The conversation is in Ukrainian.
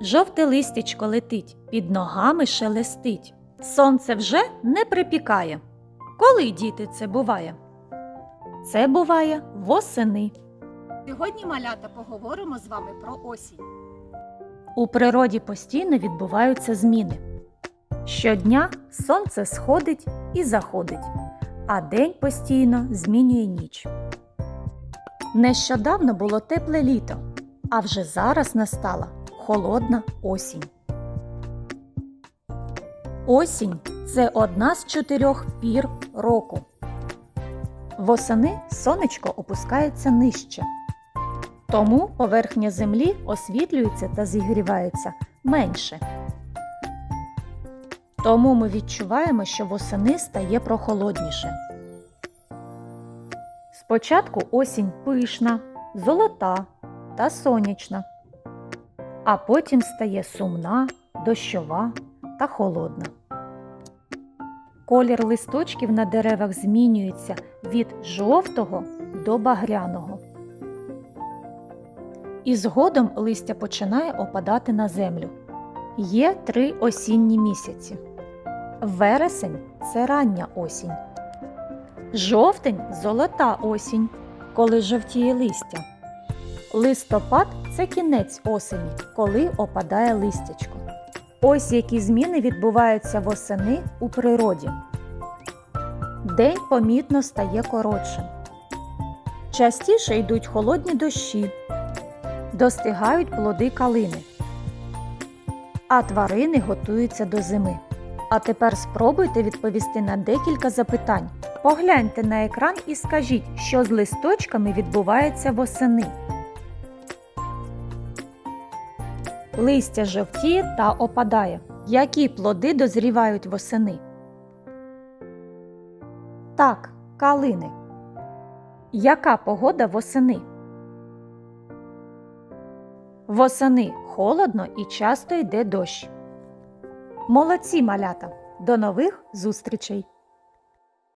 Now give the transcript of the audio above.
Жовте листячко летить, під ногами шелестить. Сонце вже не припікає. Коли діти це буває? Це буває восени. Сьогодні, малята, поговоримо з вами про осінь. У природі постійно відбуваються зміни. Щодня сонце сходить і заходить, а день постійно змінює ніч. Нещодавно було тепле літо, а вже зараз настала холодна осінь. Осінь це одна з чотирьох пір року. Восени сонечко опускається нижче. Тому поверхня землі освітлюється та зігрівається менше. Тому ми відчуваємо, що восени стає прохолодніше. Спочатку осінь пишна, золота та сонячна, а потім стає сумна, дощова та холодна. Колір листочків на деревах змінюється від жовтого до багряного. І згодом листя починає опадати на землю. Є три осінні місяці. Вересень це рання осінь. Жовтень золота осінь, коли жовтіє листя. Листопад це кінець осені, коли опадає листячко. Ось які зміни відбуваються восени у природі. День помітно стає коротшим. Частіше йдуть холодні дощі, достигають плоди калини, а тварини готуються до зими. А тепер спробуйте відповісти на декілька запитань. Погляньте на екран і скажіть, що з листочками відбувається восени. Листя жовтіє та опадає. Які плоди дозрівають восени? Так, калини. Яка погода восени? Восени холодно і часто йде дощ. Молодці малята! До нових зустрічей!